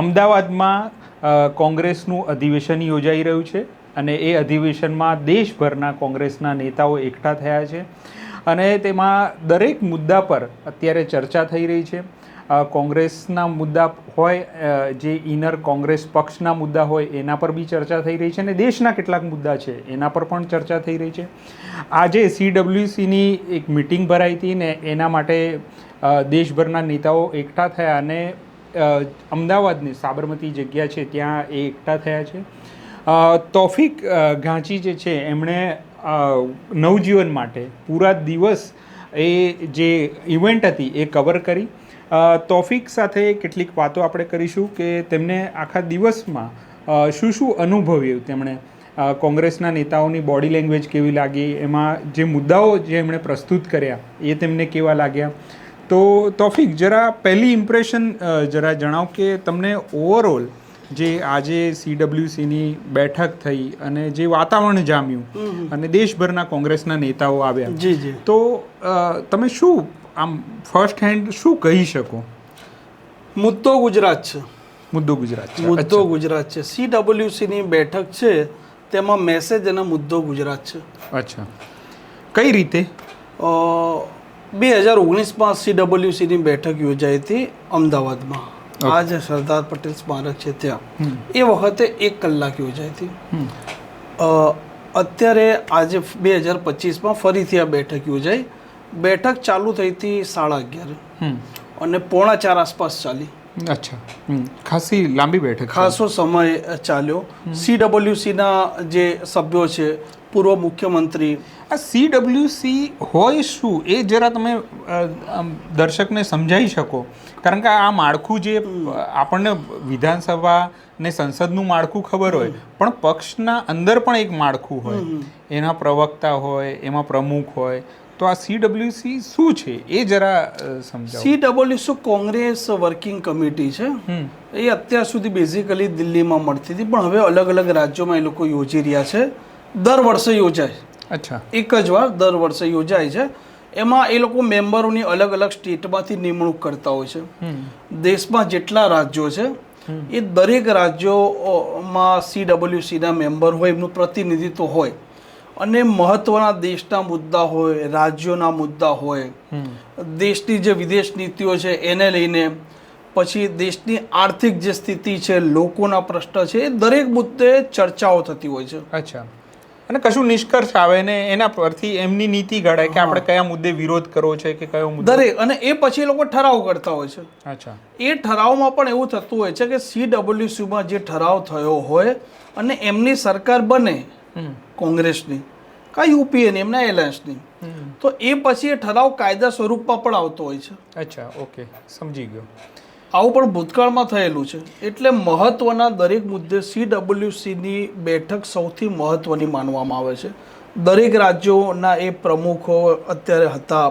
અમદાવાદમાં કોંગ્રેસનું અધિવેશન યોજાઈ રહ્યું છે અને એ અધિવેશનમાં દેશભરના કોંગ્રેસના નેતાઓ એકઠા થયા છે. અને તેમાં દરેક મુદ્દા પર અત્યારે ચર્ચા થઈ રહી છે. કોંગ્રેસના મુદ્દા હોય જે ઇનર કોંગ્રેસ પક્ષના મુદ્દા હોય, એના પર બી ચર્ચા થઈ રહી છે અને દેશના કેટલાક મુદ્દા છે, એના પર પણ ચર્ચા થઈ રહી છે. આજે સીડબ્લ્યુસીની એક મિટિંગ ભરાઈ હતી ને એના માટે દેશભરના નેતાઓ એકઠા થયા અને અમદાવાદની સાબરમતી જગ્યા છે, ત્યાં એ એકઠા થયા છે. તોફિક ઘાંચી જે છે, એમણે નવજીવન માટે પૂરા દિવસ એ જે ઇવેન્ટ હતી એ કવર કરી. તોફિક સાથે કેટલીક વાતો આપણે કરીશું કે તેમને આખા દિવસમાં શું શું અનુભવ્યું તેમણે? કોંગ્રેસના નેતાઓની બોડી લેંગ્વેજ કેવી લાગી? એમાં જે મુદ્દાઓ જે એમણે પ્રસ્તુત કર્યા એ તેમને કેવા લાગ્યા? તો તોફિક જરા પહેલી ઇમ્પ્રેશન જરા જણાવ કે તમને ઓવરઓલ જે આજે સીડબ્લ્યુસીની બેઠક થઈ અને જે વાતાવરણ જામ્યું અને દેશભરના કોંગ્રેસના નેતાઓ આવ્યા. જી જી. તો તમે શું આમ ફર્સ્ટ હેન્ડ શું કહી શકો? મુદ્દો ગુજરાત છે. મુદ્દો ગુજરાત છે. મુદ્દો ગુજરાત છે. સીડબ્લ્યુસીની બેઠક છે તેમાં મેસેજ અને મુદ્દો ગુજરાત છે. અચ્છા. કઈ રીતે? બે હજાર ઓગણીસમાં સીડબ્લ્યુસીની બેઠક યોજાઈ હતી અમદાવાદમાં. આ જે સરદાર પટેલ સ્મારક છે ત્યાં. એ વખતે એક કલાક યોજાઈ હતી. અત્યારે આજે બે હજાર પચીસમાં ફરીથી આ બેઠક યોજાઈ. બેઠક ચાલુ થઈ હતી સાડા અગિયાર. અને પોણા ચાર આસપાસ ચાલી. અચ્છા. ખાસી લાંબી બેઠક ખાસો સમય ચાલ્યો. સીડબ્લ્યુસીના જે સભ્યો છે પૂર્વ મુખ્યમંત્રી. આ સીડબ્લ્યુસી હોય શું એ જરા તમે દર્શકને સમજાવી શકો. કારણ કે આ માળખું જે આપણને વિધાનસભા ને સંસદનું માળખું ખબર હોય પણ પક્ષના અંદર પણ એક માળખું હોય. એના પ્રવક્તા હોય એમાં પ્રમુખ હોય. તો આ સીડબ્લ્યુસી શું છે? એ જરા સમજાવો. સીડબ્લ્યુસી કોંગ્રેસ વર્કિંગ કમિટી છે. એ અત્યાર સુધી બેઝિકલી દિલ્હીમાં મળતી હતી પણ હવે અલગ અલગ રાજ્યોમાં એ લોકો યોજી રહ્યા છે. દર વર્ષે યોજાય અચ્છા. એક જ વાર દર વર્ષે યોજાય છે. એમાં એ લોકો મેમ્બરોની અલગ અલગ સ્ટેટમાંથી નિમણૂક કરતા હોય છે. દેશમાં જેટલા રાજ્યો છે એ દરેક રાજ્યોમાં સીડબ્લ્યુસીના મેમ્બર હોય એમનું પ્રતિનિધિત્વ હોય. અને મહત્ત્વના દેશના મુદ્દા હોય રાજ્યોના મુદ્દા હોય. દેશની જે વિદેશ નીતિઓ છે એને લઈને પછી દેશની આર્થિક જે સ્થિતિ છે લોકોના પ્રશ્ન છે એ દરેક મુદ્દે ચર્ચાઓ થતી હોય છે. અચ્છા. અને કશું નિષ્કર્ષ આવે ને એના પરથી એમની નીતિ ઘડે કે આપણે કયા મુદ્દે વિરોધ કરવો છે કે કયો મુદ્દો દરેક અને એ પછી એ લોકો ઠરાવ કરતા હોય છે. અચ્છા. એ ઠરાવમાં પણ એવું થતું હોય છે કે સીડબ્લ્યુસીમાં જે ઠરાવ થયો હોય અને એમની સરકાર બને કોંગ્રેસની કા યુપીએની એમના એલાયન્સની. તો એ પછી એ ઠરાવ કાયદા સ્વરૂપમાં પણ આવતો હોય છે. અચ્છા ઓકે સમજી ગયો. આવું પણ ભૂતકાળમાં થયેલું છે. એટલે મહત્વના દરેક મુદ્દે સીડબ્લ્યુસીની બેઠક સૌથી મહત્વની માનવામાં આવે છે. દરેક રાજ્યોના એ પ્રમુખો અત્યારે હતા,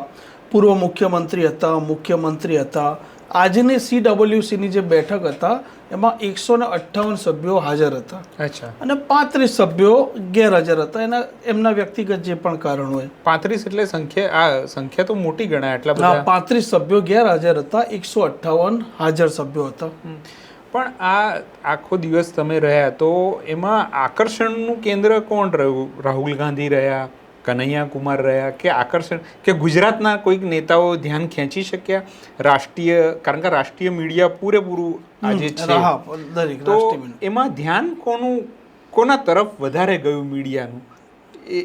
પૂર્વ મુખ્યમંત્રી હતા મુખ્યમંત્રી હતા. આજની સીડબ્લ્યુસીની જે બેઠક હતા એમાં એકસો ને અઠ્ઠાવન સભ્યો હાજર હતા. અચ્છા. અને પાંત્રીસ સભ્યો ગેરહાજર હતા. એના એમના વ્યક્તિગત જે પણ કારણ હોય. પાંત્રીસ એટલે સંખ્યા આ સંખ્યા તો મોટી ગણાય એટલા બધા. પાંત્રીસ સભ્યો ગેરહાજર હતા. એકસો અઠ્ઠાવન હાજર સભ્યો હતા. પણ આ આખો દિવસ તમે રહ્યા તો એમાં આકર્ષણનું કેન્દ્ર કોણ રહ્યું? રાહુલ ગાંધી રહ્યા કનૈયા કુમાર રહ્યા કે આકર્ષણ કે ગુજરાતના કોઈક નેતાઓ ધ્યાન ખેંચી શક્યા? રાષ્ટ્રીય કારણ કે રાષ્ટ્રીય મીડિયા પૂરેપૂરું આજે છે. તો એમાં ધ્યાન કોનું કોના તરફ વધારે ગયું મીડિયાનું?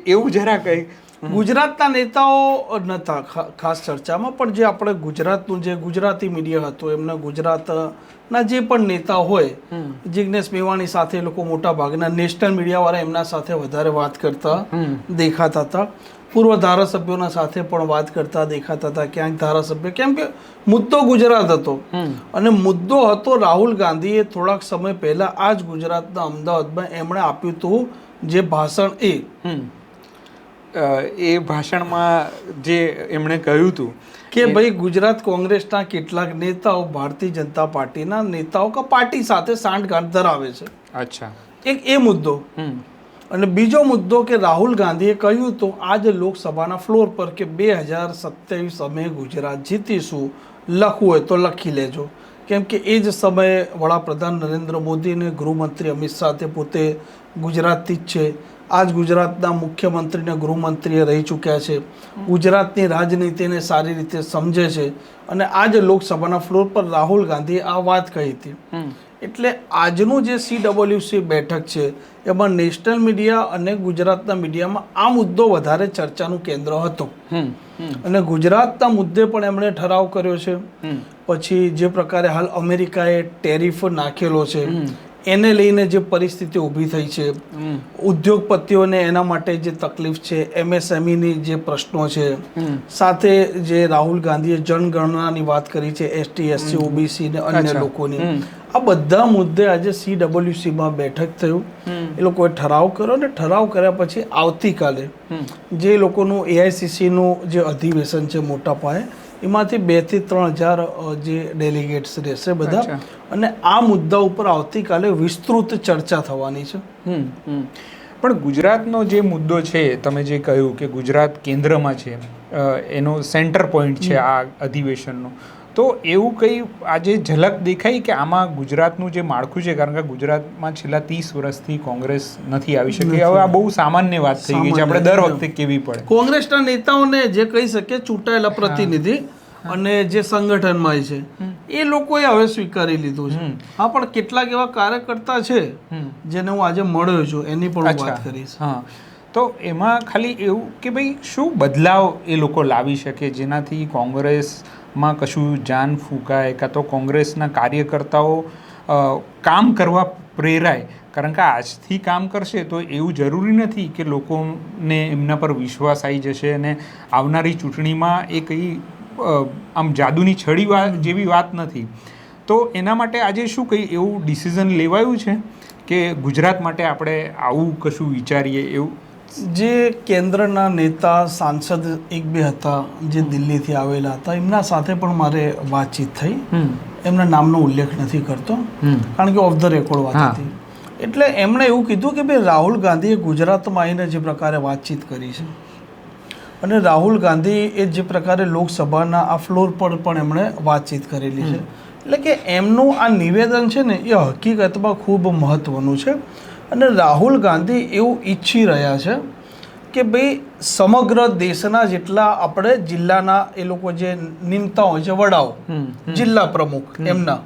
એવું જરા કઈ. ગુજરાતના નેતાઓ નતા ખા- ખાસ ચર્ચામાં પણ જે આપણે ગુજરાતનું જે ગુજરાતી મીડિયા હતું એમના ગુજરાતના જે પણ નેતા હોય જિગ્નેશ મેવાણી સાથે લોકો મોટા ભાગના નેશનલ મીડિયાવાળા એમના સાથે વધારે વાત કરતા દેખાતા હતા. પૂર્વ ધારાસભ્યોના સાથે પણ વાત કરતા દેખાતા હતા. ક્યાંક ધારાસભ્ય કેમ કે મુદ્દો ગુજરાત હતો. અને મુદ્દો હતો રાહુલ ગાંધીએ થોડાક સમય પહેલા આ જ ગુજરાતના અમદાવાદમાં એમણે આપ્યું હતું જે ભાષણ એ. એ ભાષણમાં જે એમણે કહ્યું હતું કે ભાઈ ગુજરાત કોંગ્રેસના કેટલાક નેતાઓ ભારતીય જનતા પાર્ટીના નેતાઓ કે પાર્ટી સાથે સાંઠગાંઠ ધરાવે છે? અચ્છા. એક એ મુદ્દો. અને બીજો મુદ્દો કે રાહુલ ગાંધીએ કહ્યું તો આજે લોકસભાના ફ્લોર પર કે બે હજાર સત્યાવીસ અમે ગુજરાત જીતીશું લખવું હોય તો લખી લેજો. કેમ કે એ જ સમયે વડાપ્રધાન નરેન્દ્ર મોદી અને ગૃહમંત્રી અમિત શાહ પોતે ગુજરાતથી જ છે. આ જ ગુજરાતના મુખ્યમંત્રી અને ગૃહમંત્રીએ રહી ચૂક્યા છે. ગુજરાતની રાજનીતિને સારી રીતે સમજે છે. અને આજે લોકસભાના ફ્લોર પર રાહુલ ગાંધીએ આ વાત કહી હતી. એટલે આજનું જે સીડબ્લ્યુસી બેઠક છે એમાં નેશનલ મીડિયા અને ગુજરાતના મીડિયામાં આ મુદ્દો વધારે ચર્ચાનું કેન્દ્ર હતો. અને ગુજરાતના મુદ્દે પણ એમણે ઠરાવ કર્યો છે. પછી જે પ્રકારે હાલ અમેરિકાએ ટેરિફ નાખેલો છે. એને લઈને જે પરિસ્થિતિ ઊભી થઈ છે ઉદ્યોગપતિઓને એના માટે જે તકલીફ છે એમએસએમઈની જે પ્રશ્નો છે સાથે જે રાહુલ ગાંધીએ જનગણનાની વાત કરી છે એસટી એસસી ઓબીસી ને અન્ય લોકોની. આ બધા મુદ્દે આજે સીડબલ્યુસીમાં બેઠક થયું. એ લોકોએ ઠરાવ કર્યો અને ઠરાવ કર્યા પછી આવતીકાલે જે લોકોનું એઆઈસીસીનું જે અધિવેશન છે મોટા પાયે એમાંથી બેથી ત્રણ હજાર જે ડેલિગેટ્સ રહેશે બધા. અને આ મુદ્દા ઉપર આવતીકાલે વિસ્તૃત ચર્ચા થવાની છે. પણ ગુજરાતનો જે મુદ્દો છે તમે જે કહ્યું કે ગુજરાત કેન્દ્રમાં છે એનો સેન્ટર પોઈન્ટ છે આ અધિવેશનનો. તો એવું કંઈ આજે ઝલક દેખાઈ કે આમાં ગુજરાતનું જે માળખું છે કારણ કે ગુજરાતમાં છેલ્લા ત્રીસ વર્ષથી કોંગ્રેસ નથી આવી શકી? હવે આ બહુ સામાન્ય વાત થઈ ગઈ છે. આપણે દર વખતે કેવી પડે? કોંગ્રેસના નેતાઓને જે કહી શકે ચૂંટાયેલા પ્રતિનિધિ અને જે સંગઠનમાં છે એ લોકોએ હવે સ્વીકારી લીધું છે. હા પણ કેટલાક એવા કાર્યકર્તા છે હમ. જેને હું આજે મળ્યો છું એની પણ વાત કરીશ. હા. તો એમાં ખાલી એવું કે ભાઈ શું બદલાવ એ લોકો લાવી શકે? જેનાથી કોંગ્રેસમાં કશું જાન ફૂંકાય કાં તો કોંગ્રેસના કાર્યકર્તાઓ કામ કરવા પ્રેરાય. કારણ કે આજથી કામ કરશે તો એવું જરૂરી નથી કે લોકોને એમના પર વિશ્વાસ આવી જશે અને આવનારી ચૂંટણીમાં એ કંઈ આમ જાદુની છડી વા, જેવી વાત નથી. તો એના માટે આજે શું કંઈ એવું ડિસિઝન લેવાયું છે? કે ગુજરાત માટે આપણે આવું કશું વિચારીએ એવું જે કેન્દ્રના નેતા સાંસદ એક બે હતા જે દિલ્હીથી આવેલા હતા એમના સાથે પણ મારે વાતચીત થઈ. એમના નામનો ઉલ્લેખ નથી કરતો. કારણ કે ઓફ ધ રેકોર્ડ વાત. હતી. એટલે એમણે એવું કીધું કે ભાઈ રાહુલ ગાંધીએ ગુજરાતમાં આવીને જે પ્રકારે વાતચીત કરી છે અને રાહુલ ગાંધી એ જે પ્રકારે લોકસભાના આ ફ્લોર પર પણ એમણે વાતચીત કરેલી છે. એટલે કે એમનું આ નિવેદન છે ને એ હકીકતમાં ખૂબ મહત્વનું છે. અને રાહુલ ગાંધી એવું ઈચ્છી રહ્યા છે કે ભાઈ સમગ્ર દેશના જેટલા આપણે જિલ્લાના એ લોકો જે નિમતા હોય છે વડાઓ જિલ્લા પ્રમુખ એમના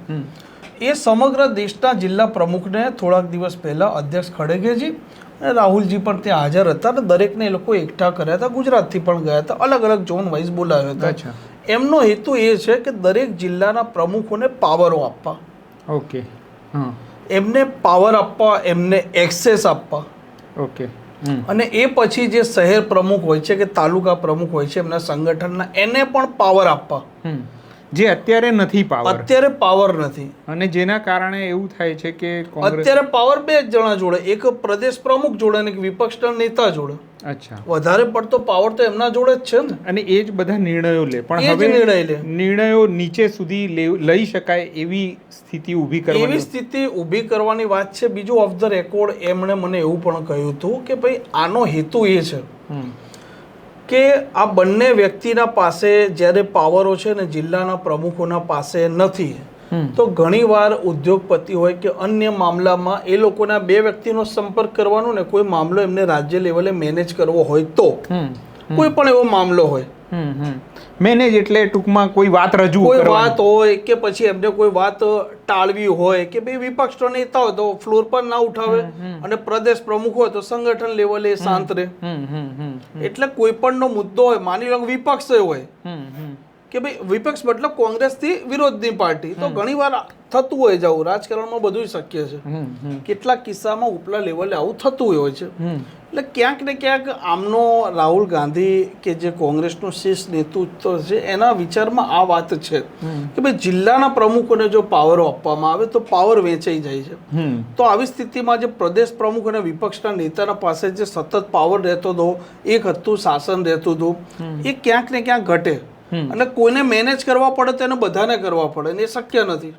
એ સમગ્ર દેશના જિલ્લા પ્રમુખને થોડાક દિવસ પહેલાં અધ્યક્ષ ખડગેજી અને રાહુલજી પણ ત્યાં હાજર હતા અને દરેકને એ લોકો એકઠા કર્યા હતા. ગુજરાતથી પણ ગયા હતા. અલગ અલગ ઝોન વાઇઝ બોલાવ્યા હતા. એમનો હેતુ એ છે કે દરેક જિલ્લાના પ્રમુખોને પાવરો આપવા. ઓકે. હા. એમને પાવર આપવા એમને એક્સેસ આપવા. ઓકે અને એ પછી જે શહેર પ્રમુખ હોય છે કે તાલુકા પ્રમુખ હોય છે એમના સંગઠનના એને પણ પાવર આપવા. જે અત્યારે નથી પાવર અત્યારે પાવર નથી. અને જેના કારણે એવું થાય છે કે અત્યારે પાવર બે જ જણા જોડે એક પ્રદેશ પ્રમુખ જોડે અને એક વિપક્ષના નેતા જોડે. અચ્છા. વધારે પડતો પાવર તો એમના જોડે જ છે ને. અને એ જ બધા નિર્ણયો લે. પણ હવે નિર્ણય લે. નિર્ણયો નીચે સુધી લઈ શકાય એવી સ્થિતિ ઊભી એવી કરવાની સ્થિતિ ઊભી કરવાની વાત છે. બીજું ઓફ ધ રેકોર્ડ એમણે મને એવું પણ કહ્યું હતું કે ભાઈ આનો હેતુ એ છે. કે આ બંને વ્યક્તિના પાસે જ્યારે પાવરો છે ને જિલ્લાના પ્રમુખોના પાસે નથી. તો ઘણીવાર ઉદ્યોગપતિ હોય કે અન્ય મામલામાં એ લોકોના બે વ્યક્તિનો સંપર્ક કરવાનો ને કોઈ મામલો એમને રાજ્ય લેવલે મેનેજ કરવો હોય તો. કોઈ પણ એવો મામલો હોય. મેનેજ એટલે ટૂંકમાં કોઈ વાત રજૂ કોઈ વાત હોય કે પછી એમને કોઈ વાત ટાળવી હોય કે ભાઈ વિપક્ષનો નેતા હોય તો ફ્લોર પર ના ઉઠાવે અને પ્રદેશ પ્રમુખ હોય તો સંગઠન લેવલે શાંત રહે. એટલે કોઈ પણનો મુદ્દો હોય માની લો વિપક્ષ હોય. કે ભાઈ વિપક્ષ મતલબ કોંગ્રેસથી વિરોધની પાર્ટી. તો ઘણીવાર થતું હોય જવું રાજકારણમાં બધું શક્ય છે. કેટલાક કિસ્સામાં ઉપલા લેવલે આવું થતું હોય છે. એટલે ક્યાંક ને ક્યાંક આમનો રાહુલ ગાંધી કે જે કોંગ્રેસનું શીર્ષ નેતૃત્વ છે એના વિચારમાં આ વાત છે. કે ભાઈ જિલ્લાના પ્રમુખોને જો પાવરો આપવામાં આવે તો પાવર વેચાઈ જાય છે. તો આવી સ્થિતિમાં જે પ્રદેશ પ્રમુખ અને વિપક્ષના નેતાના પાસે જે સતત પાવર રહેતો હતો એક હતું શાસન રહેતું હતું એ ક્યાંક ને ક્યાંક ઘટે. અને કોઈને મેનેજ કરવા પડે તેને બધાને કરવા પડે ને એ શક્ય નથી.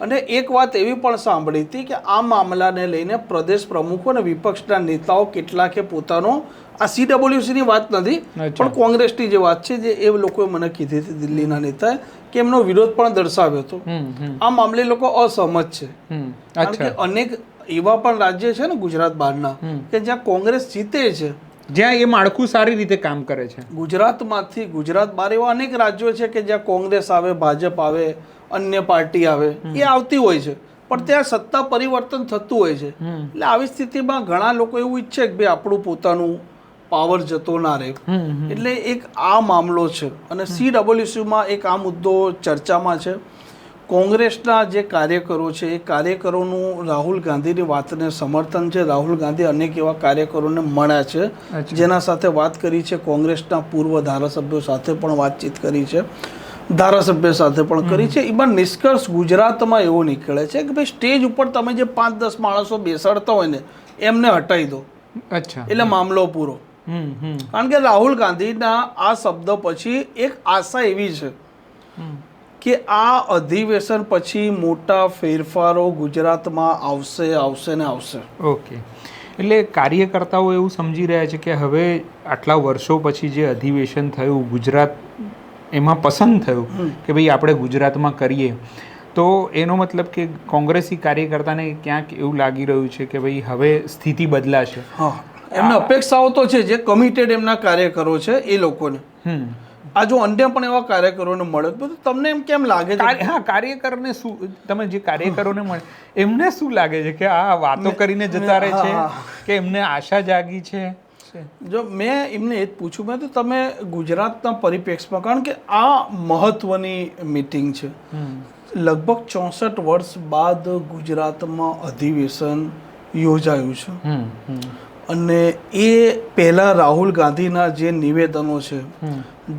અને એક વાત એવી પણ સાંભળી હતી કે આ મામલાને લઈને પ્રદેશ પ્રમુખો અને વિપક્ષના નેતાઓ કેટલાકે પોતાનો આ સીડબ્લ્યુસીની ની વાત નથી. પણ કોંગ્રેસની જે વાત છે જે એ લોકોએ મને કીધી હતી દિલ્હીના નેતાએ કે એમનો વિરોધ પણ દર્શાવ્યો હતો. આ મામલે લોકો અસહમત છે. કારણ કે અનેક એવા પણ રાજ્ય છે ને ગુજરાત બહારના કે જ્યાં કોંગ્રેસ જીતે છે. જ્યાં એ માળખું સારી રીતે કામ કરે છે. ગુજરાતમાંથી ગુજરાત બહાર એવા અનેક રાજ્યો છે કે જ્યાં કોંગ્રેસ આવે ભાજપ આવે અન્ય પાર્ટી આવે એ આવતી હોય છે. પણ ત્યાં સત્તા પરિવર્તન થતું હોય છે. એટલે આવી સ્થિતિમાં ઘણા લોકો એવું ઈચ્છે કે ભાઈ આપણું પોતાનું પાવર જતો ના રહે. એટલે એક આ મામલો છે. અને સી ડબલ્યુસીમાં એક આ મુદ્દો ચર્ચામાં છે. કોંગ્રેસના જે કાર્યકરો છે એ કાર્યકરોનું રાહુલ ગાંધીની વાતને સમર્થન છે. રાહુલ ગાંધી અનેક એવા કાર્યકરોને મળ્યા છે. જેના સાથે વાત કરી છે. કોંગ્રેસના પૂર્વ ધારાસભ્યો સાથે પણ વાતચીત કરી છે. ધારાસભ્ય સાથે પણ કરી છે. એમાં નિષ્કર્ષ ગુજરાતમાં એવો નીકળે છે કે ભાઈ સ્ટેજ ઉપર તમે જે પાંચ દસ માણસો બેસાડતા હોય ને એમને હટાવી દો. અચ્છા. એટલે મામલો પૂરો. હમ હમ. કારણ કે રાહુલ ગાંધીના આ શબ્દ પછી એક આશા એવી છે હમ. કે આ અધિવેશન પછી મોટા ફેરફારો ગુજરાતમાં આવશે આવશે ને આવશે? ઓકે. એટલે કાર્યકર્તાઓ એવું સમજી રહ્યા છે કે હવે આટલા વર્ષો પછી જે અધિવેશન થયું ગુજરાત એમાં પસંદ થયું કે ભાઈ આપણે ગુજરાતમાં કરીએ. તો એનો મતલબ કે કોંગ્રેસી કાર્યકર્તાને ક્યાંક એવું લાગી રહ્યું છે કે ભાઈ હવે સ્થિતિ બદલાશે. હા. એમને અપેક્ષાઓ તો છે જે કમિટેડ એમના કાર્યકરો છે એ લોકોને. હમ. આ જો અન્ય પણ એવા કાર્યકરોને મળે તો તમને એમ કેમ લાગે છે? હા કાર્યકરને શું તમે જે કાર્યકરોને મળે એમને શું લાગે છે કે આ વાતો કરીને જતા રહે છે? કે એમને આશા જાગી છે? જો મેં એમને એ જ પૂછ્યું મેં તો તમે ગુજરાતના પરિપ્રેક્ષમાં કારણ કે આ મહત્વની મિટિંગ છે. લગભગ ચોસઠ વર્ષ બાદ ગુજરાતમાં અધિવેશન યોજાયું છે. અને એ પહેલાં રાહુલ ગાંધીના જે નિવેદનો છે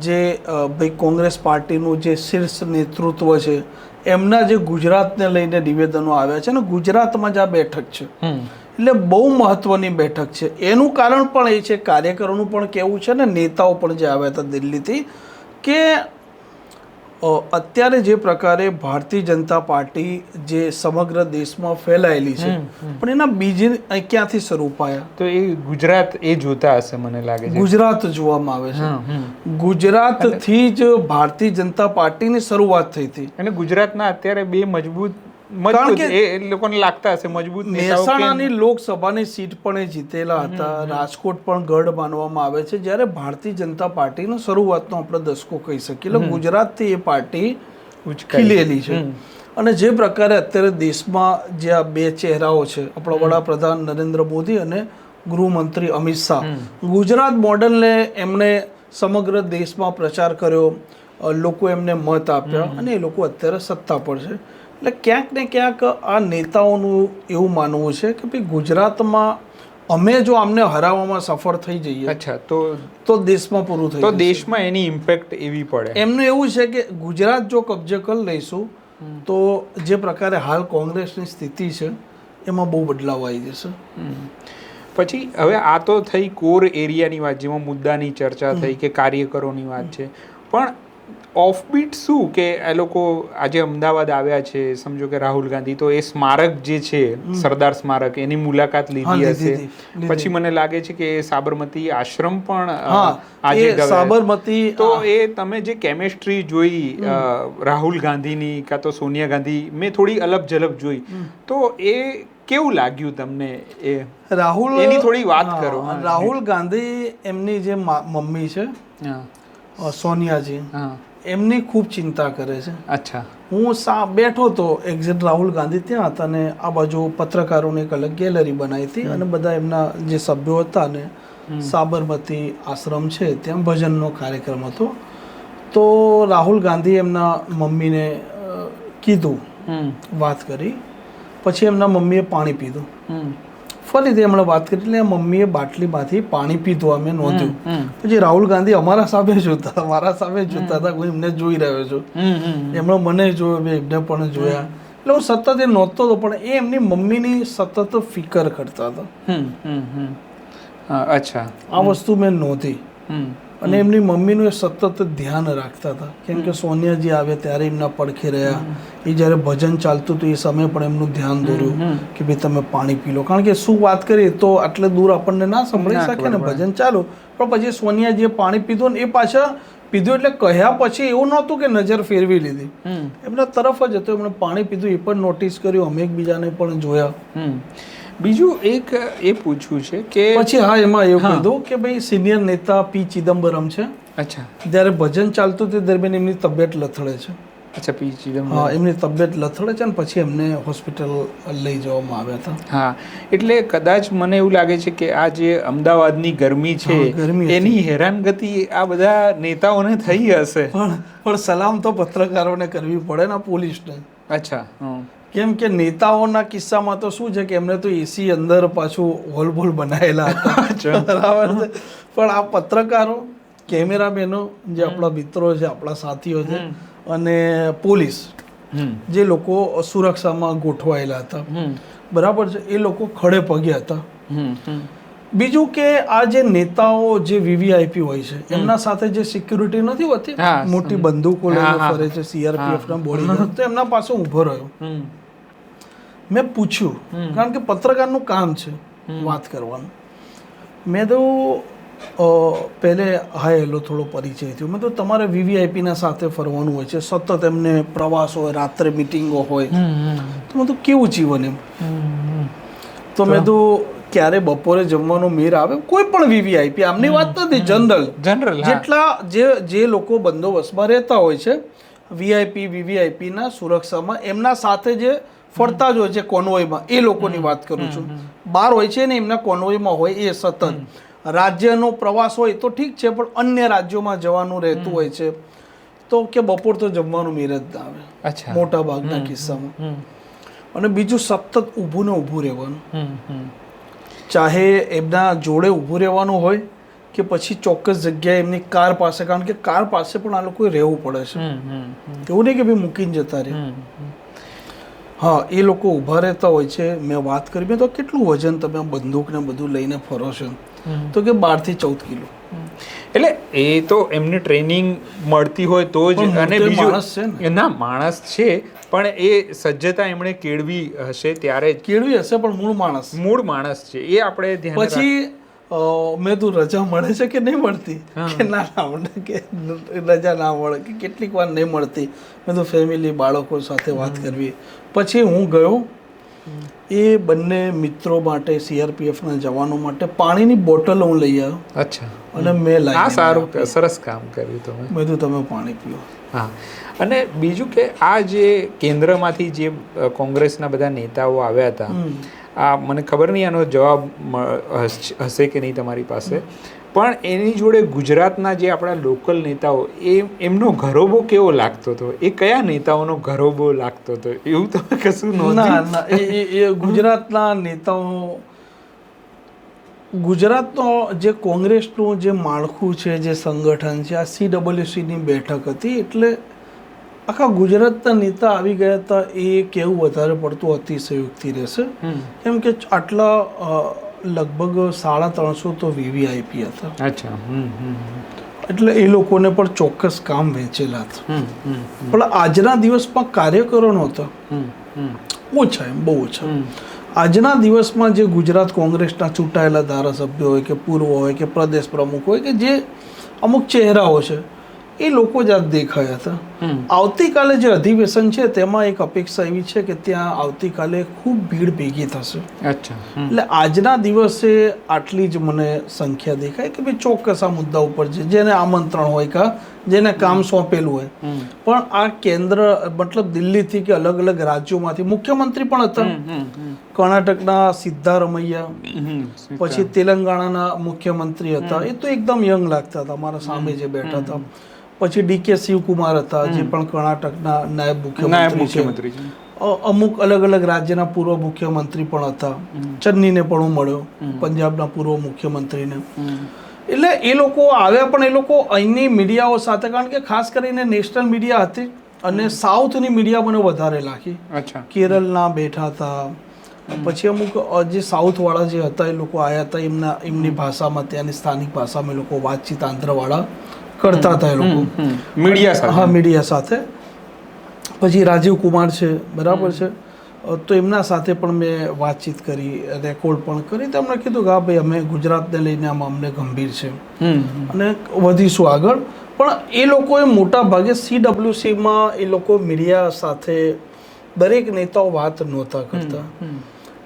જે ભાઈ કોંગ્રેસ પાર્ટીનું જે શીર્ષ નેતૃત્વ છે એમના જે ગુજરાતને લઈને નિવેદનો આવ્યા છે ને ગુજરાતમાં જ આ બેઠક છે. એટલે બહુ મહત્વની બેઠક છે. એનું કારણ પણ એ છે કાર્યકરોનું પણ કહેવું છે ને નેતાઓ પણ જે આવ્યા હતા દિલ્હીથી કે અત્યારે જે પ્રકારે ભારતીય જનતા પાર્ટી જે સમગ્ર દેશમાં ફેલાયેલી છે પણ એના બીજી ક્યાંથી સ્વરૂપ આવ્યા તો એ ગુજરાત એ જોતા હશે મને લાગે છે. ગુજરાત જોવામાં આવે છે. ગુજરાતથી ગુજરાતથી જ ભારતીય જનતા પાર્ટીની શરૂઆત થઈ હતી. અને ગુજરાતના અત્યારે બે મજબૂત કારણ કે એ લોકોને લાગતા હશે મજબૂત મહેસાણાની લોકસભાની સીટ પણ એ જીતેલા હતા. રાજકોટ પણ ગઢ માનવામાં આવે છે. જ્યારે ભારતીય જનતા પાર્ટીનો શરૂઆતનો આપણે દસકો કહી શકીએ. એટલે ગુજરાતથી એ પાર્ટી. ખીલેલી છે. અને જે પ્રકારે અત્યારે દેશમાં જે આ બે ચહેરાઓ છે આપણા વડાપ્રધાન નરેન્દ્ર મોદી અને ગૃહમંત્રી અમિત શાહ. ગુજરાત મોડલને એમણે સમગ્ર દેશમાં પ્રચાર કર્યો. લોકો એમને મત આપ્યા અને એ લોકો અત્યારે સત્તા પર છે. એટલે ક્યાંક ને ક્યાંક આ નેતાઓનું એવું માનવું છે કે ભાઈ ગુજરાતમાં અમે જો આમને હરાવવામાં સફળ થઈ જઈએ અચ્છા તો તો દેશમાં પૂરું થઈ તો દેશમાં એની ઇમ્પેક્ટ એવી પડે. એમનું એવું છે કે ગુજરાત જો કબજે કરી લઈશું તો જે પ્રકારે હાલ કોંગ્રેસની સ્થિતિ છે એમાં બહુ બદલાવ આવી જશે. પછી હવે આ તો થઈ કોર એરિયાની વાત જેમાં મુદ્દાની ચર્ચા થઈ કે કાર્યકરોની વાત છે. પણ ઓફબીટ શું? કે એ લોકો આજે અમદાવાદ આવ્યા છે સમજો કે રાહુલ ગાંધી તો એ સ્મારક જે છે સરદાર સ્મારક એની મુલાકાત લીધી હશે. પછી મને લાગે છે કે સાબરમતી આશ્રમ પણ આજે સાબરમતી તો એ તમે જે કેમેસ્ટ્રી જોઈ રાહુલ ગાંધીની કાં તો સોનિયા ગાંધી મેં થોડી અલગ ઝલક જોઈ તો એ કેવું લાગ્યું તમને એ? રાહુલ એની થોડી વાત કરો, રાહુલ ગાંધી એમની જે મમ્મી છે સોનિયાજી. હા. એમની ખૂબ ચિંતા કરે છે. અચ્છા. હું સા બેઠો તો એક્ઝેક્ટ રાહુલ ગાંધી ત્યાં હતા અને આ બાજુ પત્રકારોની એક અલગ ગેલેરી બનાવી હતી અને બધા એમના જે સભ્યો હતા ને સાબરમતી આશ્રમ છે ત્યાં ભજનનો કાર્યક્રમ હતો. તો રાહુલ ગાંધી એમના મમ્મીને કીધું વાત કરી. પછી એમના મમ્મીએ પાણી પીધું. ફરીથી એમણે વાત કરી એટલે મમ્મીએ બાટલીમાંથી પાણી પીધું અમે નોંધ્યું. પછી રાહુલ ગાંધી અમારા સામે જોતા મારા સામે જોતા હતા હું એમને જોઈ રહ્યો છું. એમણે મને જોયો મેં એમને પણ જોયા. એટલે હું સતત એ નહોતો હતો પણ એ એમની મમ્મીની સતત ફિકર કરતા હતા. અચ્છા. આ વસ્તુ મેં નોંધી. હમ. અને એમની મમ્મીનું એ સતત ધ્યાન રાખતા હતા. કેમ કે સોનિયાજી આવે ત્યારે એમના પડખે રહ્યા. એ જ્યારે ભજન ચાલતું હતું એ સમયે પણ એમનું ધ્યાન દોર્યું કે ભાઈ તમે પાણી પી લો. કારણ કે શું વાત કરીએ તો આટલે દૂર આપણને ના સંભળાઈ શકે ને ભજન ચાલુ. પણ પછી સોનિયાજીએ પાણી પીધું ને એ પાછા પીધું એટલે કહ્યા પછી એવું નહોતું કે નજર ફેરવી લીધી. એમના તરફ જ હતું. એમણે પાણી પીધું એ પણ નોટિસ કર્યું. અમે એકબીજાને પણ જોયા. બીજું એક એ પૂછવું છે કે પછી હા એમાં એવું હા. કીધું કે ભાઈ સિનિયર નેતા પી ચિદમ્બરમ છે. અચ્છા. જ્યારે ભજન ચાલતું તે દરમિયાન એમની તબિયત લથડે છે. અચ્છા પી ચિદમ્બરમ. હા એમની તબિયત લથડે છે અને પછી એમને હોસ્પિટલ લઈ જવામાં આવ્યા હતા. હા એટલે કદાચ મને એવું લાગે છે કે આ જે અમદાવાદની ગરમી છે એની હેરાનગતિ આ બધા નેતાઓને થઈ હશે. પણ પણ સલામ તો પત્રકારોને કરવી પડે ને પોલીસને. અચ્છા. કેમ કે નેતાઓના કિસ્સામાં તો શું છે કે એમને તો એસી અંદર પાછું હોલ બોલ બનાવેલા હતા બરાબર છે. પણ આ પત્રકારો કેમેરામેનો જે આપણા મિત્રો છે આપણા સાથીઓ છે અને પોલીસ જે લોકો સુરક્ષામાં ગોઠવાયેલા હતા. બરાબર છે. એ લોકો ખડે પગે હતા. બીજું કે આ જે નેતાઓ જે વીવીઆઈપી હોય છે એમના સાથે જે સિક્યુરિટી નથી હોતી? મોટી બંદૂકો લઈને. ફરે છે સીઆરપીએફ ના બોડી તો એમના પાસે ઊભો રહ્યો. મેં પૂછ્યું કારણ કે પત્રકારનું કામ છે વાત કરવાનું. મેં તો પહેલે હાય એલો થોડો પરિચય થયો. મેં તો તમારે વીવીઆઈપીના ના સાથે ફરવાનું હોય છે. સતત એમને પ્રવાસ હોય રાત્રે મિટિંગો હોય. તો મેં તો કેવું જીવન એમ? તો મેં તો ક્યારે બપોરે જમવાનો મેર આવે કોઈ પણ વીવીઆઈપી આમની વાત નથી જનરલ. જનરલ જેટલા જે જે લોકો બંદોબસ્તમાં રહેતા હોય છે વીઆઈપી વીવીઆઈપી ના સુરક્ષામાં એમના સાથે જે ફરતા જ હોય છે કોન્વોયમાં. એ લોકોની વાત કરું છું. બહાર હોય છે ને એમના કોન્વોયમાં હોય એ સતત. રાજ્યનો પ્રવાસ હોય તો ઠીક છે પણ અન્ય રાજ્યોમાં જવાનું રહેતું હોય છે. તો કે બપોર તો જમવાનું મેર ના આવે મોટા ભાગના કિસ્સામાં. અને બીજું સતત ઊભું ને ઊભું રહેવાનું. ચાહે એમના જોડે ઊભું રહેવાનું હોય કે પછી ચોક્કસ જગ્યાએ એમની કાર પાસે કારણ કે કાર પાસે પણ આ લોકોએ રહેવું પડે છે. એવું નહીં કે ભાઈ મૂકીને જતા રહે. હા એ લોકો ઊભા રહેતા હોય છે. મેં વાત કરી મેં તો કેટલું વજન તમે આ બંદૂક ને બધું લઈને ફરો છો. તો કે બારથી ચૌદ કિલો. એટલે એ તો એમને ટ્રેનિંગ મળતી હોય તો જ અને માણસ છે ના. માણસ છે પણ એ સજ્જતા એમણે કેળવી હશે ત્યારે કેળવી હશે પણ મૂળ માણસ. મૂળ માણસ છે એ આપણે ધ્યાન પછી મેં તું રજા મળે છે કે નહીં મળતી? કે ના ના મળે કે રજા ના મળે કે કેટલીક વાર નહીં મળતી. મેં તો ફેમિલી બાળકો સાથે વાત કરવી. પછી હું ગયો. એ બંને મિત્રો માટે સીઆરપીએફના જવાનો માટે પાણીની બોટલ હું લઈ આવ્યો. અચ્છા. અને મેં આ લાવી સારું સરસ કામ કર્યું તમે. મેં તો તમે પાણી પીઓ. હા. અને બીજું કે આ જે કેન્દ્રમાંથી જે કોંગ્રેસના બધા નેતાઓ આવ્યા હતા આ મને ખબર નહીં આનો જવાબ હશે કે નહીં તમારી પાસે. પણ એની જોડે ગુજરાતના જે આપણા લોકલ નેતાઓ એ એમનો ઘરોબો કેવો લાગતો હતો? એ કયા નેતાઓનો ઘરોબો લાગતો હતો? એવું તમે કશું ના એ ગુજરાતના નેતાઓ ગુજરાતનો જે કોંગ્રેસનું જે માળખું છે જે સંગઠન છે આ સીડબ્લ્યુસીની બેઠક હતી એટલે આખા ગુજરાતના નેતા આવી ગયા હતા એ કેવું વધારે પડતું અતિશયોક્તિ રહેશે? કેમ કે આટલા લગભગ સાડા ત્રણસો તો વીવીઆઈપી હતા. અચ્છા એટલે એ લોકોને પણ ચોક્કસ કામ વહેંચેલા હતા. પણ આજના દિવસમાં કાર્યકરો નહોતા. હમ હમ. ઓછા એમ બહુ ઓછા. આજના દિવસમાં જે ગુજરાત કોંગ્રેસના ચૂંટાયેલા ધારાસભ્યો હોય કે પૂર્વ હોય કે પ્રદેશ પ્રમુખ હોય કે જે અમુક ચહેરાઓ છે એ લોકો જ આજ દેખાયા હતા. આવતીકાલે જે અધિવેશન છે તેમાં એક અપેક્ષા એવી છે કે ત્યાં આવતીકાલે ખૂબ ભીડ ભેગી થશે. એટલે આજના દિવસે આટલી જ મને સંખ્યા દેખાય કે ભાઈ ચોક્કસ આ મુદ્દા ઉપર છે જેને આમંત્રણ હોય કા જેને કામ સોંપેલું હોય. પણ આ કેન્દ્ર મતલબ દિલ્હીથી કે અલગ અલગ રાજ્યોમાંથી મુખ્યમંત્રી પણ હતા. કર્ણાટકના સિદ્ધારમૈયા પછી તેલંગાણાના મુખ્યમંત્રી હતા. એ તો એકદમ યંગ લાગતા હતા મારા સામે જે બેઠા હતા. પછી ડીકે શિવકુમાર હતા જે પણ કર્ણાટકના નાયબ મુખ્યમંત્રી છે. અમુક અલગ અલગ રાજ્યના પૂર્વ મુખ્યમંત્રી પણ હતા. ચન્નીને પણ હું મળ્યો પંજાબના પૂર્વ મુખ્યમંત્રીને. એટલે એ લોકો આવ્યા પણ એ લોકો અહીંની મીડિયાઓ સાથે કારણ કે ખાસ કરીને નેશનલ મીડિયા હતી અને સાઉથની મીડિયા મને વધારે લાગી. કેરળના બેઠા હતા. પછી અમુક જે સાઉથવાળા જે હતા એ લોકો આવ્યા હતા એમના એમની ભાષામાં ત્યાંની સ્થાનિક ભાષામાં એ લોકો વાતચીત આંધ્રવાળા કરતા હતા એ લોકો. મીડિયા સાથે. હા મીડિયા સાથે. પછી રાજીવ કુમાર છે બરાબર છે. તો એમના સાથે પણ મેં વાતચીત કરી રેકોર્ડ પણ કરી. તો એમણે કીધું કે હા ભાઈ અમે ગુજરાતને લઈને આમાં અમને ગંભીર છે. અને વધીશું આગળ. પણ એ લોકોએ મોટા ભાગે સીડબ્લ્યુસીમાં એ લોકો મીડિયા સાથે દરેક નેતાઓ વાત નહોતા કરતા.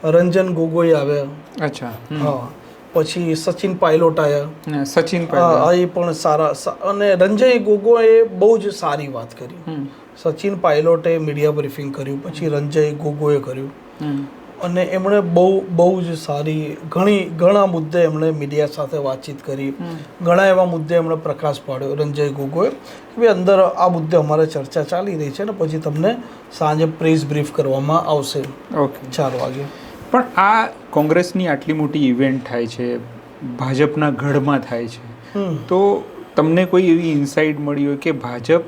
રંજન ગોગોઈ આવ્યા. અચ્છા હા. પછી સચિન પાયલોટ આવ્યા સચિન એ પણ સારા અને રંજય ગોગોએ બહુ જ સારી વાત કરી. સચિન પાયલોટે મીડિયા બ્રીફિંગ કર્યું પછી રંજય ગોગોએ કર્યું. અને એમણે બહુ બહુ જ સારી ઘણી ઘણા મુદ્દે એમણે મીડિયા સાથે વાતચીત કરી. ઘણા એવા મુદ્દે એમણે પ્રકાશ પાડ્યો રંજય ગોગોએ કે ભાઈ અંદર આ મુદ્દે અમારે ચર્ચા ચાલી રહી છે ને પછી તમને સાંજે પ્રેસ બ્રીફ કરવામાં આવશે. ઓકે. ચાર વાગે. પણ આ કોંગ્રેસની આટલી મોટી ઇવેન્ટ થાય છે ભાજપના ગઢમાં થાય છે તો તમને કોઈ એવી ઇન્સાઇટ મળી હોય કે ભાજપ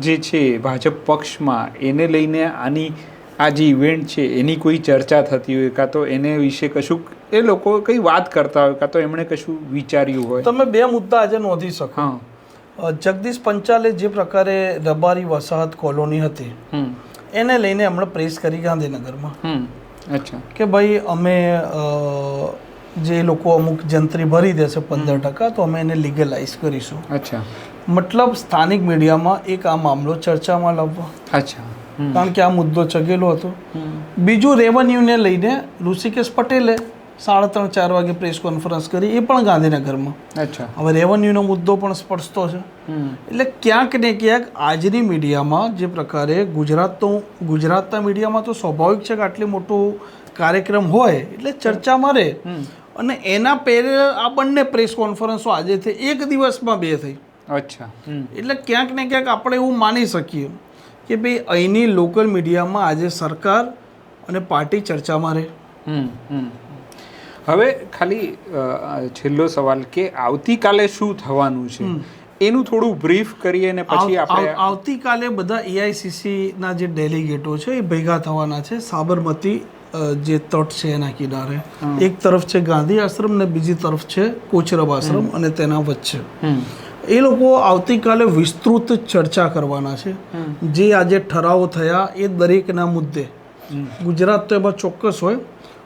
જે છે ભાજપ પક્ષમાં એને લઈને આની આ જે ઇવેન્ટ છે એની કોઈ ચર્ચા થતી હોય કાં તો એને વિશે કશું એ લોકો કંઈ વાત કરતા હોય કાં તો એમણે કશું વિચાર્યું હોય. તમે બે મુદ્દા આજે નોંધી શકો. જગદીશ પંચાલે જે પ્રકારે રબારી વસાહત કોલોની હતી એને લઈને હમણાં પ્રેસ કરી ગાંધીનગરમાં. અચ્છા. કે ભાઈ અમે જે લોકો અમુક જંત્રી ભરી દેશે પંદર ટકા તો અમે એને લીગલાઇઝ કરીશું. અચ્છા. મતલબ સ્થાનિક મીડિયામાં એક આ મામલો ચર્ચામાં લાવવા. અચ્છા. કારણ કે આ મુદ્દો ચગેલો હતો. બીજું રેવન્યુને લઈને ઋષિકેશ પટેલે સાડા ત્રણ ચાર વાગે પ્રેસ કોન્ફરન્સ કરી એ પણ ગાંધીનગરમાં. અચ્છા. હવે રેવન્યુનો મુદ્દો પણ સ્પર્શતો છે. એટલે ક્યાંક ને ક્યાંક આજની મીડિયામાં જે પ્રકારે ગુજરાતનું ગુજરાતના મીડિયામાં તો સ્વાભાવિક છે કે આટલી મોટું કાર્યક્રમ હોય એટલે ચર્ચામાં રહે. અને એના પેરે આ બંને પ્રેસ કોન્ફરન્સો આજે થઈ એક દિવસમાં બે થઈ. અચ્છા. એટલે ક્યાંક ને ક્યાંક આપણે એવું માની શકીએ કે ભાઈ અહીંની લોકલ મીડિયામાં આજે સરકાર અને પાર્ટી ચર્ચામાં રહે. હવે ખાલી છેલ્લો સવાલ કે આવતીકાલે શું થવાનું છે? એનું થોડું બ્રીફ કરીએ ને પછી આપણે આવતીકાલે બધા એઆઈસીસી ના જે ડેલિગેટો છે એ ભેગા થવાના છે. સાબરમતી જે તટ છે એના કિનારે. એક તરફ છે ગાંધી આશ્રમ ને બીજી તરફ છે કોચરબ આશ્રમ અને તેના વચ્ચે. એ લોકો આવતીકાલે વિસ્તૃત ચર્ચા કરવાના છે. જે આજે ઠરાવો થયા એ દરેકના મુદ્દે. ગુજરાત તો એમાં ચોક્કસ હોય.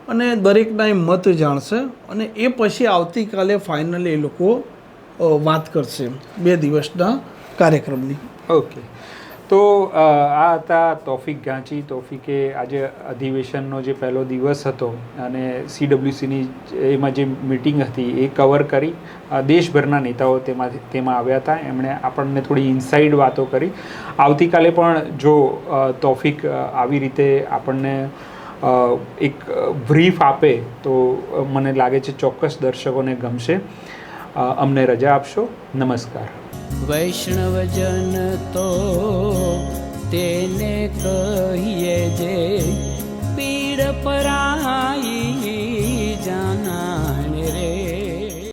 અને દરેકના એ મત જાણશે અને એ પછી આવતીકાલે ફાઇનલી એ લોકો વાત કરશે બે દિવસના કાર્યક્રમની. ઓકે. તો આ હતા તોફિક ગાંચી. તોફિકે આજે અધિવેશનનો જે પહેલો દિવસ હતો અને સીડબ્લ્યુસીની એમાં જે મિટિંગ હતી એ કવર કરી. દેશભરના નેતાઓ તેમાં તેમાં આવ્યા હતા. એમણે આપણને થોડી ઇનસાઇડ વાતો કરી. આવતીકાલે પણ જો તોફિક આવી રીતે આપણને એક બ્રીફ આપે તો મને લાગે છે ચોક્કસ દર્શકોને ગમશે. અમને રજા આપશો. નમસ્કાર. વૈષ્ણવજન તો તેને કહીએ જે પીડ પરાઈ